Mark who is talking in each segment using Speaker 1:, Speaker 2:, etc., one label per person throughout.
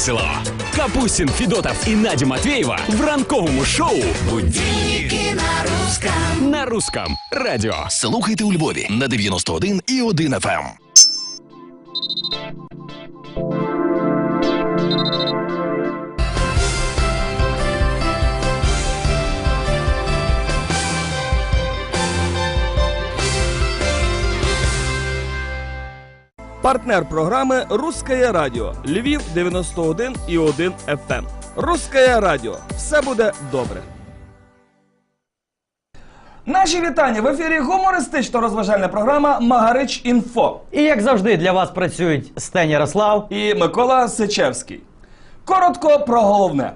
Speaker 1: весело. Капустін, Фідотов і Надя Матвєєва в ранковому шоу
Speaker 2: Будильники на русском.
Speaker 1: на русском радіо.
Speaker 3: Слухайте у Львові на 91 і 1 FM.
Speaker 4: Партнер програми Русское Радіо Львів 91 і 1 FM. Русское Радіо. Все буде добре. Наші вітання в ефірі гумористично розважальна програма Магарич Інфо
Speaker 5: І як завжди для вас працюють Стен Ярослав.
Speaker 4: і Микола Сичевський. Коротко про головне.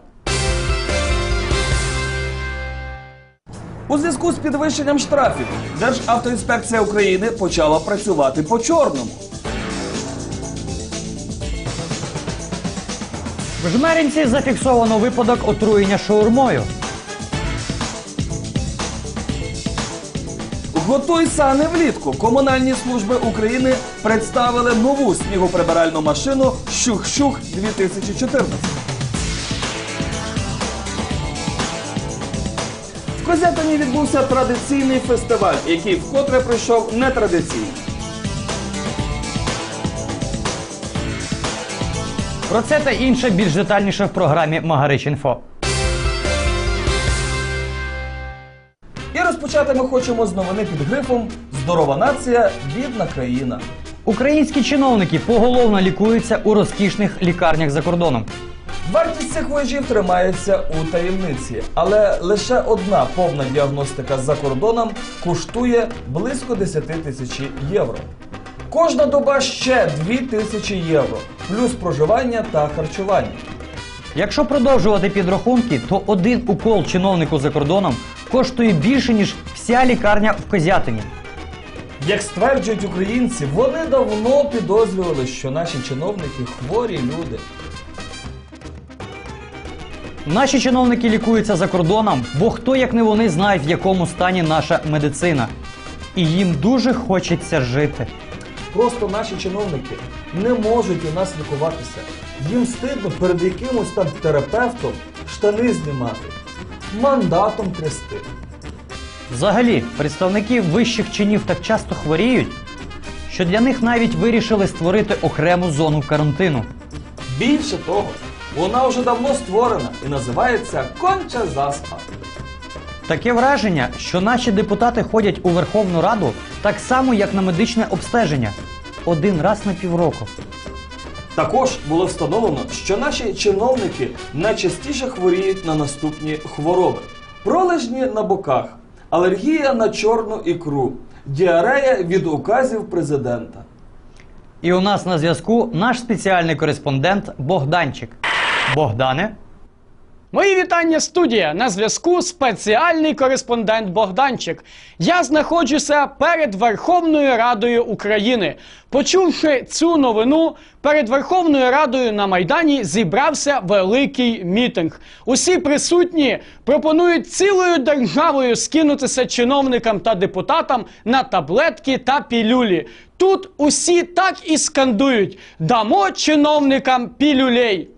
Speaker 4: У зв'язку з підвищенням штрафів Державтоінспекція України почала працювати по чорному.
Speaker 5: В Жмеринці зафіксовано випадок отруєння шаурмою.
Speaker 4: Готуй сани влітку. Комунальні служби України представили нову снігоприбиральну машину Щух-Щух 2014. В Козятині відбувся традиційний фестиваль, який вкотре пройшов нетрадиційно.
Speaker 5: Про це та інше більш детальніше в програмі Магарич Інфо.
Speaker 4: І розпочати ми хочемо з новини під грифом Здорова нація, бідна країна.
Speaker 5: Українські чиновники поголовно лікуються у розкішних лікарнях за кордоном.
Speaker 4: Вартість цих вояжів тримається у таємниці, але лише одна повна діагностика за кордоном коштує близько 10 тисяч євро. Кожна доба ще 2 тисячі євро, плюс проживання та харчування.
Speaker 5: Якщо продовжувати підрахунки, то один укол чиновнику за кордоном коштує більше, ніж вся лікарня в Козятині.
Speaker 4: Як стверджують українці, вони давно підозрювали, що наші чиновники хворі люди.
Speaker 5: Наші чиновники лікуються за кордоном, бо хто як не вони знають, в якому стані наша медицина. І їм дуже хочеться жити.
Speaker 4: Просто наші чиновники не можуть у нас лікуватися. Їм стидно перед якимось там терапевтом штани знімати, мандатом трясти.
Speaker 5: Взагалі, представники вищих чинів так часто хворіють, що для них навіть вирішили створити окрему зону карантину.
Speaker 4: Більше того, вона вже давно створена і називається Конча заспа.
Speaker 5: Таке враження, що наші депутати ходять у Верховну Раду так само, як на медичне обстеження один раз на півроку.
Speaker 4: Також було встановлено, що наші чиновники найчастіше хворіють на наступні хвороби: пролежні на боках, алергія на чорну ікру, діарея від указів президента.
Speaker 5: І у нас на зв'язку наш спеціальний кореспондент Богданчик. Богдане,
Speaker 6: Мої вітання, студія. На зв'язку спеціальний кореспондент Богданчик. Я знаходжуся перед Верховною Радою України. Почувши цю новину, перед Верховною Радою на Майдані зібрався великий мітинг. Усі присутні пропонують цілою державою скинутися чиновникам та депутатам на таблетки та пілюлі. Тут усі так і скандують: дамо чиновникам пілюлей.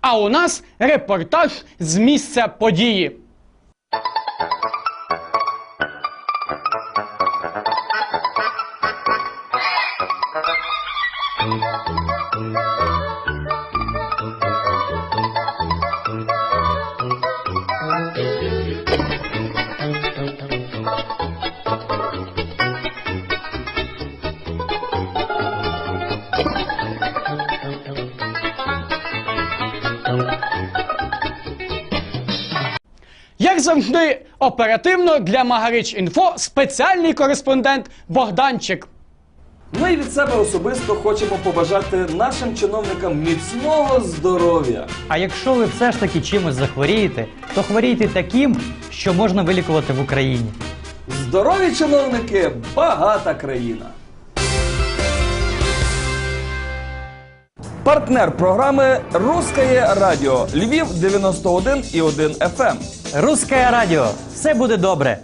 Speaker 6: А у нас репортаж з місця події. Завжди, оперативно для Магарич Інфо спеціальний кореспондент Богданчик.
Speaker 4: Ми від себе особисто хочемо побажати нашим чиновникам міцного здоров'я.
Speaker 5: а якщо ви все ж таки чимось захворієте, то хворійте таким, що можна вилікувати в Україні.
Speaker 4: Здорові чиновники багата країна. Партнер програми Русское Радіо Львів 91 і 1 FM.
Speaker 5: Русське радіо, все буде добре.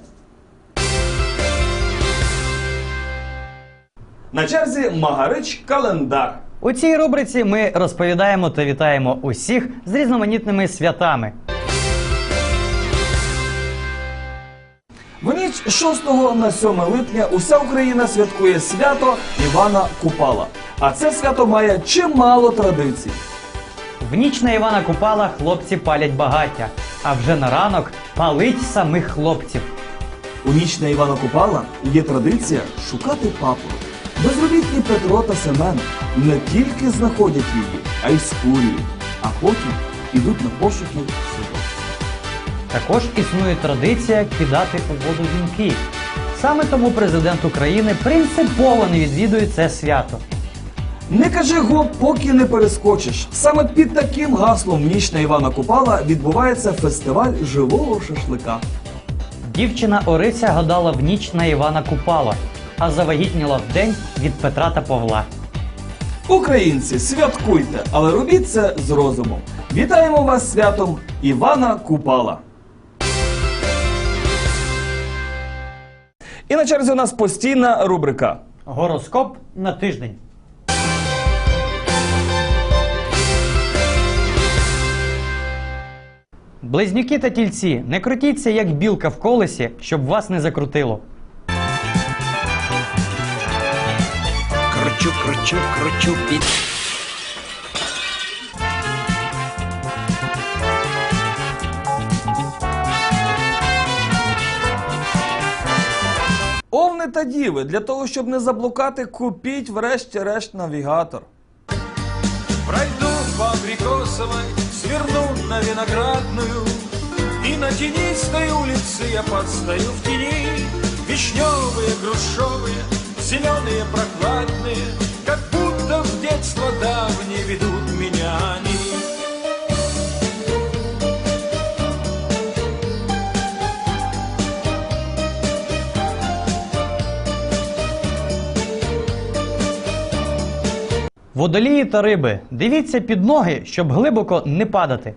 Speaker 4: На черзі Магарич Календар.
Speaker 5: У цій рубриці ми розповідаємо та вітаємо усіх з різноманітними святами.
Speaker 4: В ніч 6 на 7 липня уся Україна святкує свято Івана Купала. А це свято має чимало традицій.
Speaker 5: В ніч на Івана Купала хлопці палять багаття, а вже на ранок палить самих хлопців.
Speaker 4: У ніч на Івана Купала є традиція шукати папу. Безробітні Петро та Семен не тільки знаходять її, а й скурюють, а потім ідуть на пошуки сюди.
Speaker 5: Також існує традиція кидати у воду вінки. Саме тому президент України принципово не відвідує це свято.
Speaker 4: Не кажи гоп, поки не перескочиш. Саме під таким гаслом ніч на Івана Купала відбувається фестиваль живого шашлика.
Speaker 5: Дівчина Орися гадала в ніч на Івана Купала, а завагітніла в день від Петра та Павла.
Speaker 4: Українці, святкуйте, але робіть це з розумом. Вітаємо вас святом Івана Купала. І на черзі у нас постійна рубрика.
Speaker 5: Гороскоп на тиждень. Близнюки та тільці, не крутіться як білка в колесі, щоб вас не закрутило.
Speaker 1: Кручу, кручу, кручу під.
Speaker 4: Овни та діви, для того, щоб не заблукати, купіть врешті-решт навігатор.
Speaker 7: Пройду по Абрикосовой, сверну на Виноградную И на тенистой улице я подстаю в тени Вишневые, грушевые, зеленые, прохладные Как будто в детство давнее ведут меня они
Speaker 5: Водолії та риби, дивіться під ноги, щоб глибоко не падати.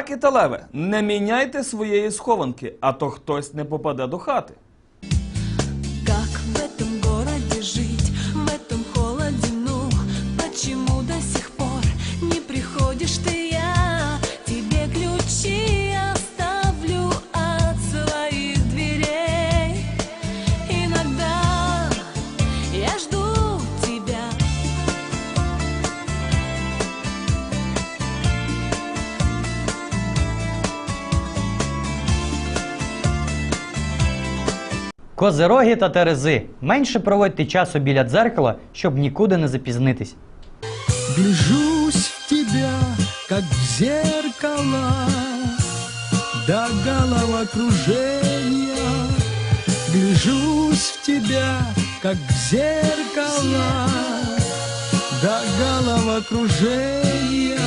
Speaker 4: Раки та леви, не міняйте своєї схованки, а то хтось не попаде до хати.
Speaker 5: Козероги та терези. Менше проводьте часу біля дзеркала, щоб нікуди не запізнитись.
Speaker 8: Гляжусь в тебя, как в зеркало, до головокружения. Гляжусь в тебя, как в зеркало, до головокружения.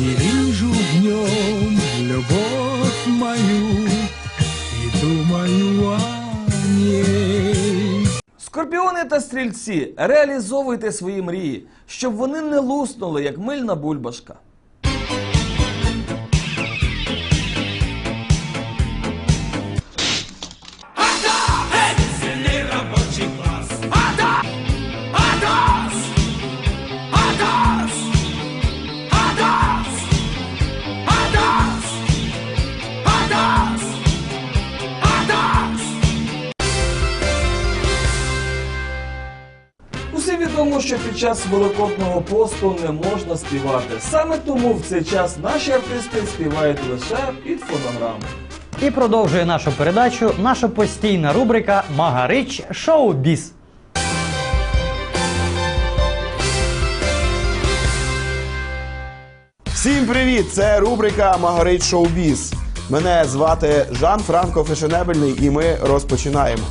Speaker 8: И вижу в нем любовь мою и думаю о ней.
Speaker 4: Скорпіони та стрільці, реалізовуйте свої мрії, щоб вони не луснули, як мильна бульбашка. Що під час великодного посту не можна співати. Саме тому в цей час наші артисти співають лише під фонограму.
Speaker 5: І продовжує нашу передачу наша постійна рубрика Магарич Шоу-Біз.
Speaker 9: Всім привіт! Це рубрика Магарит Шоубіз. Мене звати Жан Франко Фешенебельний, і ми розпочинаємо.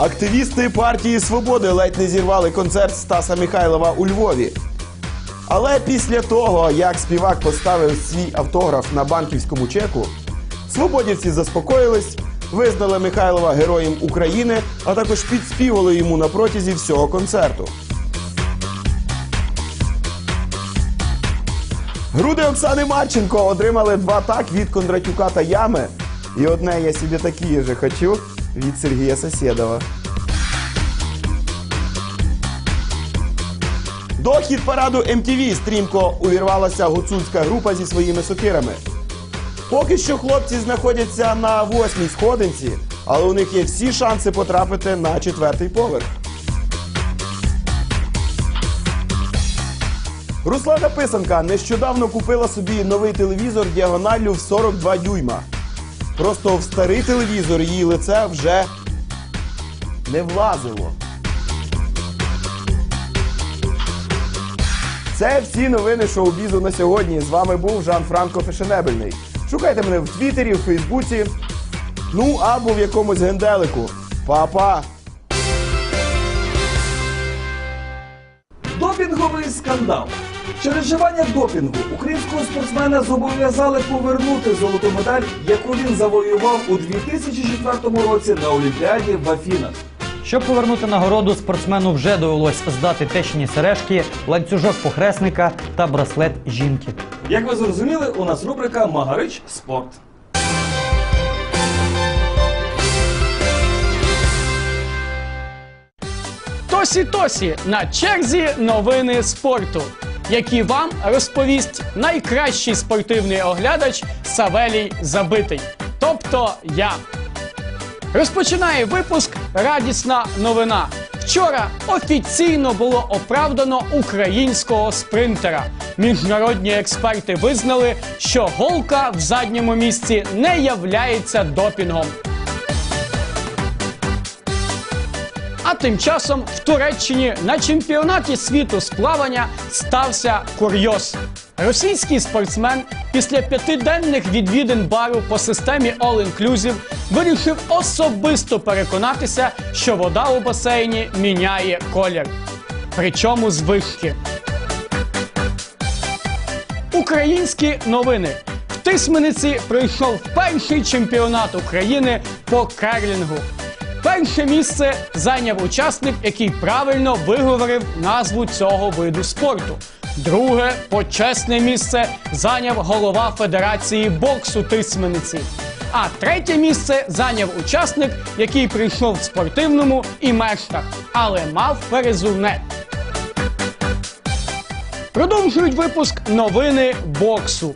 Speaker 9: Активісти партії Свободи ледь не зірвали концерт Стаса Михайлова у Львові. Але після того, як співак поставив свій автограф на банківському чеку, Свободівці заспокоїлись, визнали Михайлова героєм України, а також підспівали йому на протязі всього концерту. Груди Оксани Марченко отримали два так від Кондратюка та Ями. І одне я собі такі же хочу від Сергія Сосєдова. До хіт параду MTV стрімко увірвалася гуцульська група зі своїми сокирами. Поки що хлопці знаходяться на восьмій сходинці, але у них є всі шанси потрапити на четвертий поверх. Руслана Писанка нещодавно купила собі новий телевізор діагоналлю в 42 дюйма. Просто в старий телевізор її лице вже не влазило. Це всі новини шоу-бізу на сьогодні. З вами був Жан Франко Фешенебельний. Шукайте мене в Твіттері, в Фейсбуці, ну або в якомусь генделику. Па-па!
Speaker 4: Допінговий скандал. Через вживання допінгу українського спортсмена зобов'язали повернути золоту медаль, яку він завоював у 2004 році на Олімпіаді в Афінах.
Speaker 5: Щоб повернути нагороду, спортсмену вже довелось здати тещині сережки, ланцюжок похресника та браслет жінки.
Speaker 4: Як ви зрозуміли, у нас рубрика Магарич Спорт.
Speaker 6: Тосі Тосі на черзі новини спорту, які вам розповість найкращий спортивний оглядач Савелій Забитий. Тобто я. Розпочинає випуск радісна новина. Вчора офіційно було оправдано українського спринтера. Міжнародні експерти визнали, що голка в задньому місці не являється допінгом. А тим часом в Туреччині на чемпіонаті світу з плавання стався курйоз. Російський спортсмен після п'ятиденних відвідин бару по системі All Inclusive вирішив особисто переконатися, що вода у басейні міняє колір. Причому з вишки. Українські новини. В Тисмениці пройшов перший чемпіонат України по керлінгу. Перше місце зайняв учасник, який правильно виговорив назву цього виду спорту. Друге почесне місце зайняв голова Федерації боксу Тисмениці. А третє місце зайняв учасник, який прийшов в спортивному і мештах, але мав перезувне. Продовжують випуск новини боксу.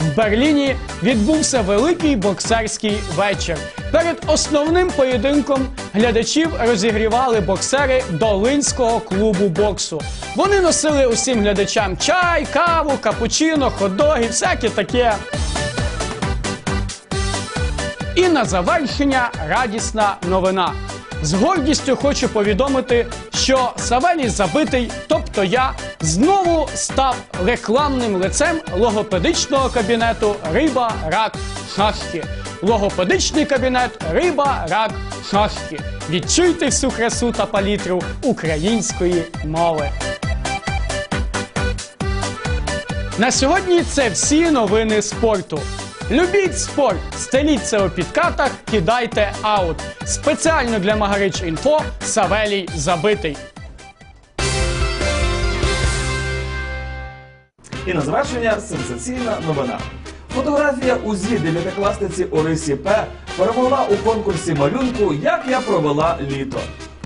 Speaker 6: В Берліні відбувся великий боксерський вечір. Перед основним поєдинком глядачів розігрівали боксери Долинського клубу боксу. Вони носили усім глядачам чай, каву, капучино, хот-доги, всяке таке. І на завершення радісна новина. З гордістю хочу повідомити, що Савелій Забитий, тобто я, знову став рекламним лицем логопедичного кабінету Риба, рак, шашки. Логопедичний кабінет Риба, рак, шашки. Відчуйте всю красу та палітру української мови. На сьогодні це всі новини спорту. Любіть спорт, стеліться у підкатах, кидайте аут. Спеціально для Магарич Інфо Савелій Забитий.
Speaker 4: І на завершення сенсаційна новина. Фотографія УЗІ дев'ятикласниці Орисі П перемогла у конкурсі малюнку Як я провела літо.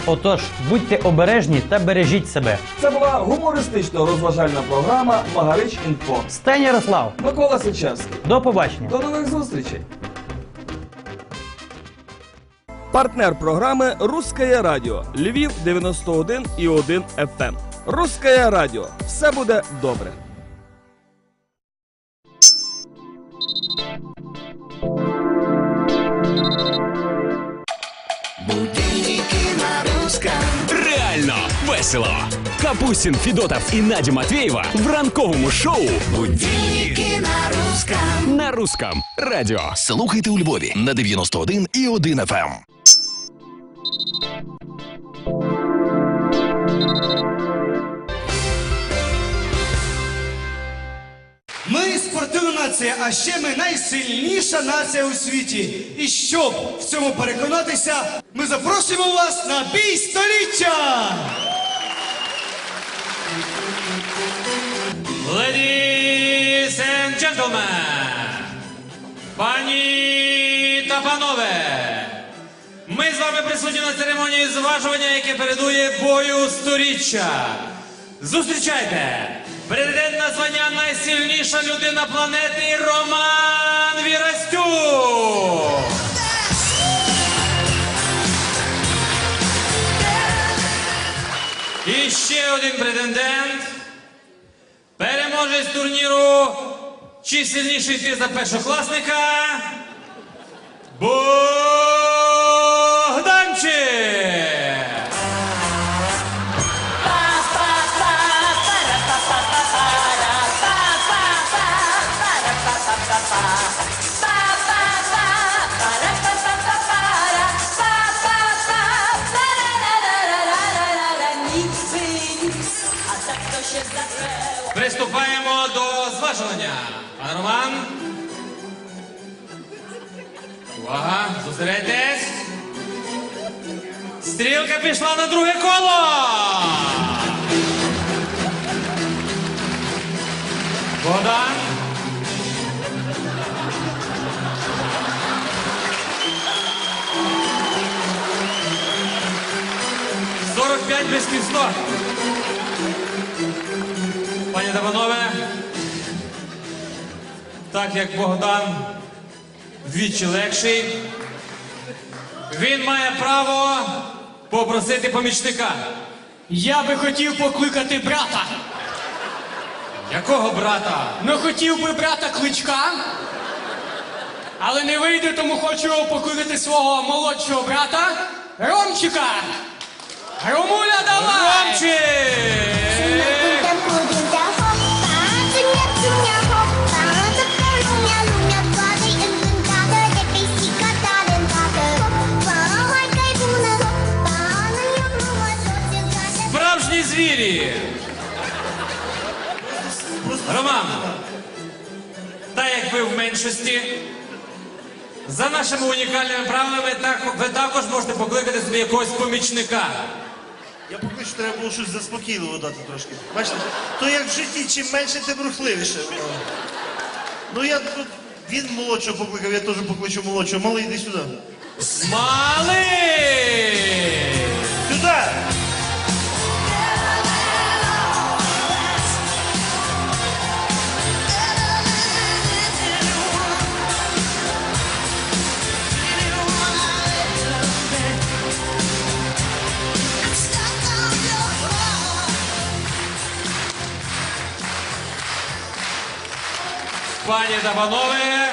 Speaker 5: Отож, будьте обережні та бережіть себе.
Speaker 4: Це була гумористично-розважальна програма Магарич Інфо.
Speaker 5: Стень Ярослав,
Speaker 4: Микола Сичевський.
Speaker 5: до побачення.
Speaker 4: До нових зустрічей!
Speaker 10: Партнер програми Русское Радіо Львів 91 і 1 FM. Русское Радіо. Все буде добре.
Speaker 1: Весело. Капустін, Фідотов і Надя Матвєєва в ранковому шоу «Будильники на русском». На русском радіо.
Speaker 3: Слухайте у Львові на 91 і 1 FM.
Speaker 11: Ми спортивна нація, а ще ми найсильніша нація у світі. І щоб в цьому переконатися, ми запросимо вас на бій століття!
Speaker 12: Ladies and gentlemen, пані та панове, ми з вами присутні на церемонії зважування, яке передує бою сторіччя. Зустрічайте! Претендент на звання найсильніша людина планети Роман Вірастюк! І ще один претендент. Переможець турніру. Чи сильніший ти за першокласника? Богданчик!
Speaker 2: А так то ще запел.
Speaker 12: Приступаємо до зважування. Пан Роман. Увага, зосередьтесь. Стрілка пішла на друге коло. Богдан. Сорок п'ять без кінця. Та панове, так як Богдан вдвічі легший, він має право попросити помічника.
Speaker 6: Я би хотів покликати брата.
Speaker 12: Якого брата?
Speaker 6: Ну хотів би брата кличка. Але не вийде, тому хочу покликати свого молодшого брата Ромчика. Ромуля, давай!
Speaker 12: Ромчик! Меншості, за нашими унікальними правилами ви також можете покликати собі якогось помічника.
Speaker 13: Я покличу, треба було щось заспокійливо дати трошки. Бачите, то як в житті, чим менше, тим рухливіше. Ну я тут, він молодшого покликав, я теж покличу молодшого. Малий, йди сюди.
Speaker 12: Малий!
Speaker 13: Сюди!
Speaker 12: Пані та панове,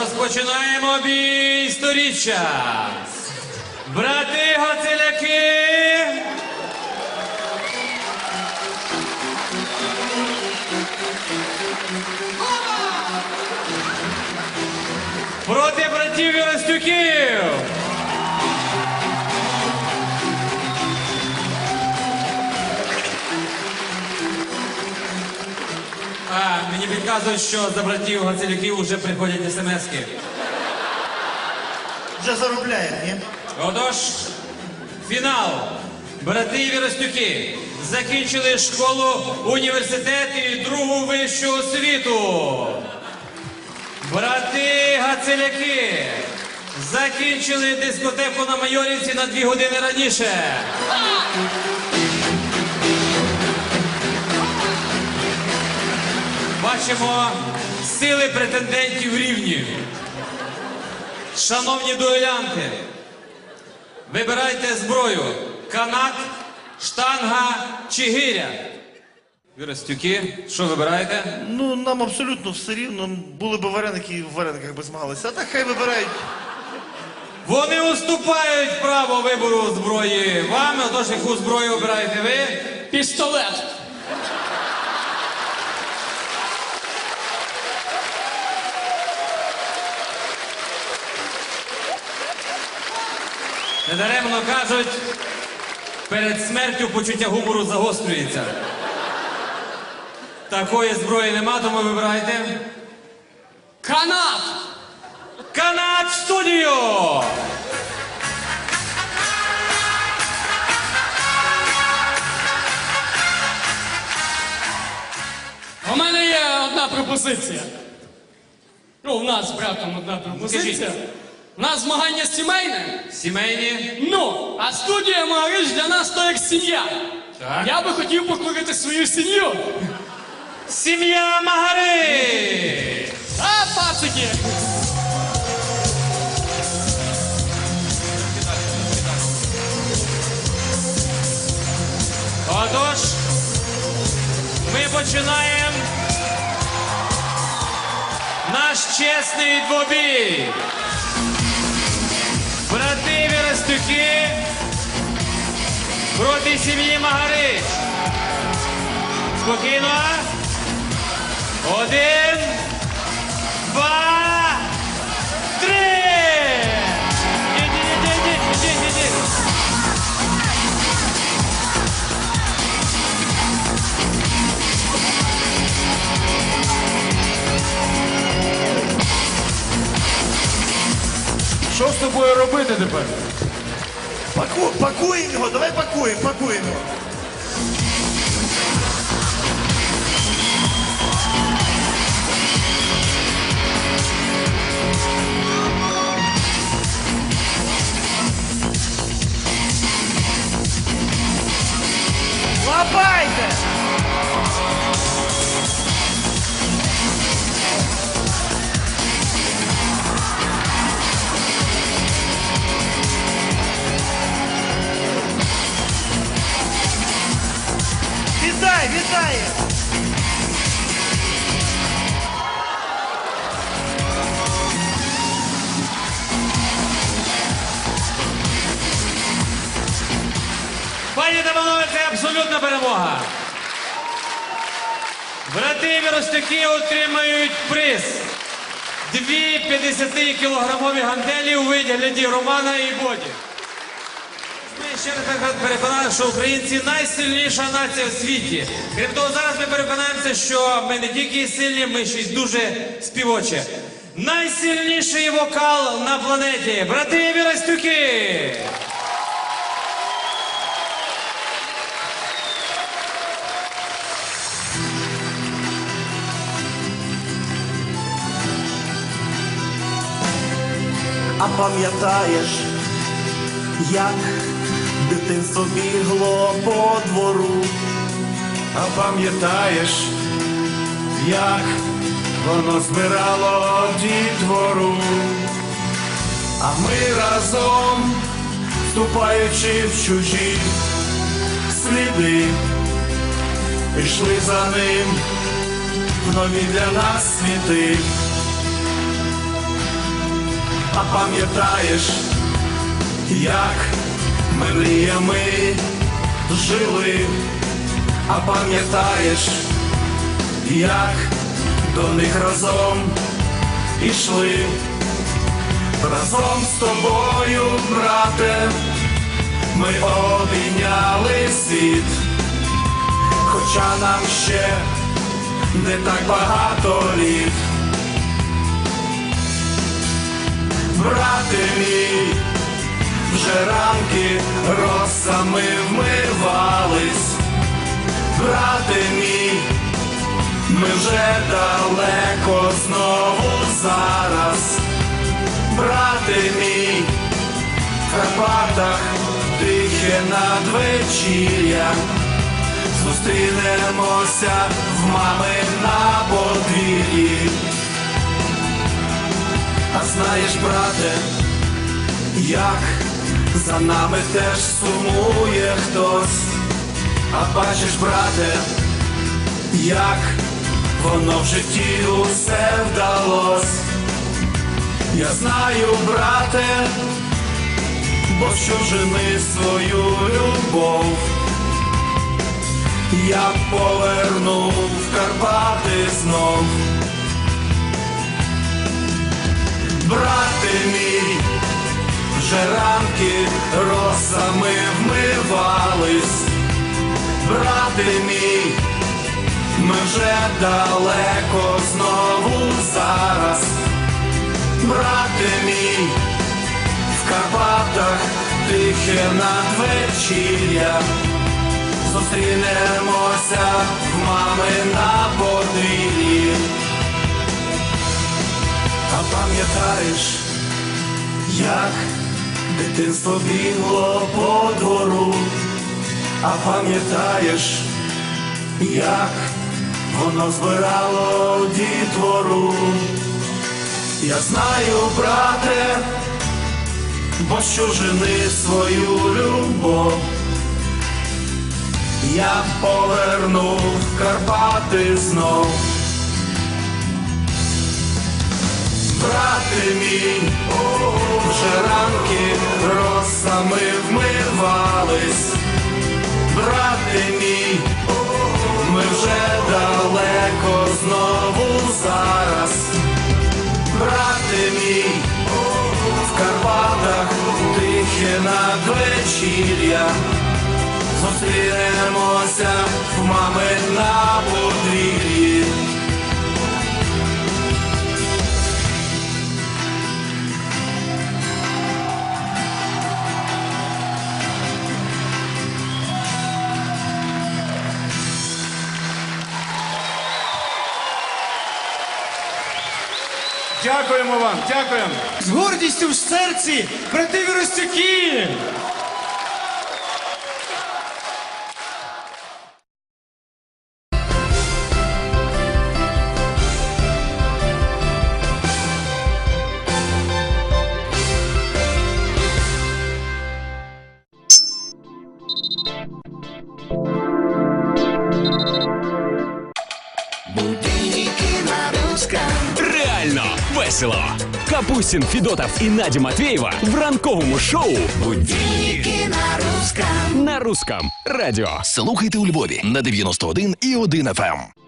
Speaker 12: розпочинаємо бій сторіччя. Брати Гоцеляки. А, мені підказують, що за братів Гацелюків вже приходять смски.
Speaker 13: Вже заробляє, ні?
Speaker 12: Отож, фінал. Брати Віростюки закінчили школу, університет і другу вищу освіту. Брати Гацеляки закінчили дискотеку на Майорівці на дві години раніше. Бачимо сили претендентів рівні. Шановні дуелянти, вибирайте зброю: канат, штанга чи гиря. Віростюки, що вибираєте?
Speaker 13: Ну, нам абсолютно все рівно. Були б вареники і в варениках би змагалися. А так хай вибирають.
Speaker 12: Вони уступають право вибору зброї вам, отож яку зброю обираєте ви?
Speaker 6: Пістолет.
Speaker 12: Недаремно кажуть, перед смертю почуття гумору загострюється. Такої зброї нема, тому вибирайте.
Speaker 6: Канат!
Speaker 12: Канат в студію!
Speaker 6: У мене є одна пропозиція. Ну, у нас з братом одна пропозиція. Нас змагання сімейне.
Speaker 12: Сімейні.
Speaker 6: Ну, а студія Магарич для нас то як сім'я.
Speaker 12: Так.
Speaker 6: Я би хотів покликати свою сім'ю.
Speaker 12: Сім'я Магари!
Speaker 6: А, пацики!
Speaker 12: Отож, ми починаємо наш чесний двобій. Брати проти сім'ї Магарич. Спокійно. Один, два, три. Ідіть, ідіть, ідіть, ідіть.
Speaker 7: Що з тобою робити тепер?
Speaker 13: Паку, пакуємо його, давай пакуємо, пакуємо. його. Лапайте! Вітай, вітай!
Speaker 12: Пані та панове, це абсолютна перемога. Брати Віростюки отримають приз. Дві 50-кілограмові гантелі у вигляді Романа і Боді. Ми ще раз переконані, що українці найсильніша нація в світі. Крім того, зараз ми переконаємося, що ми не тільки сильні, ми ще й дуже співочі. Найсильніший вокал на планеті. Брати Віростюки!
Speaker 14: А пам'ятаєш, як дитинство бігло по двору?
Speaker 7: А пам'ятаєш, як воно збирало дітвору? А ми разом, ступаючи в чужі сліди, пішли за ним в нові для нас світи. А пам'ятаєш, як ми мріями жили, а пам'ятаєш, як до них разом ішли, разом з тобою, брате, ми обійняли світ, хоча нам ще не так багато літ. Брате мій, вже ранки росами вмивались, брате мій, ми вже далеко знову зараз, брате мій, в Карпатах тихе надвечір'я, зустрінемося в мами на подвір'ї. А знаєш, брате, як за нами теж сумує хтось, а бачиш, брате, як воно в житті усе вдалось. Я знаю, брате, бо що жени свою любов, я повернув в Карпати знов. Брате мій, вже ранки росами вмивались, брате мій, ми вже далеко знову зараз. Брате мій, в Карпатах тихе надвечір'я. Зустрінемося в мами на подвір'ї. А пам'ятаєш, як дитинство бігло по двору, а пам'ятаєш, як воно збирало дітвору. Я знаю, брате, бо що жени свою любов. Я поверну в Карпати знов. Брате мій, вже ранки росами вмивались. Брате мій, ми вже далеко знову зараз. Брате мій, в Карпатах тихе надвечір'я. Зустрінемося в мами на подвір'ї.
Speaker 11: Дякуємо вам, дякуємо. З гордістю в серці, брати Віростюки!
Speaker 1: Капустін, Федотов і Надя Матвєєва в ранковому шоу
Speaker 3: Будильники на русском.
Speaker 1: на русском радіо.
Speaker 3: Слухайте у Львові на 91 і 1 FM.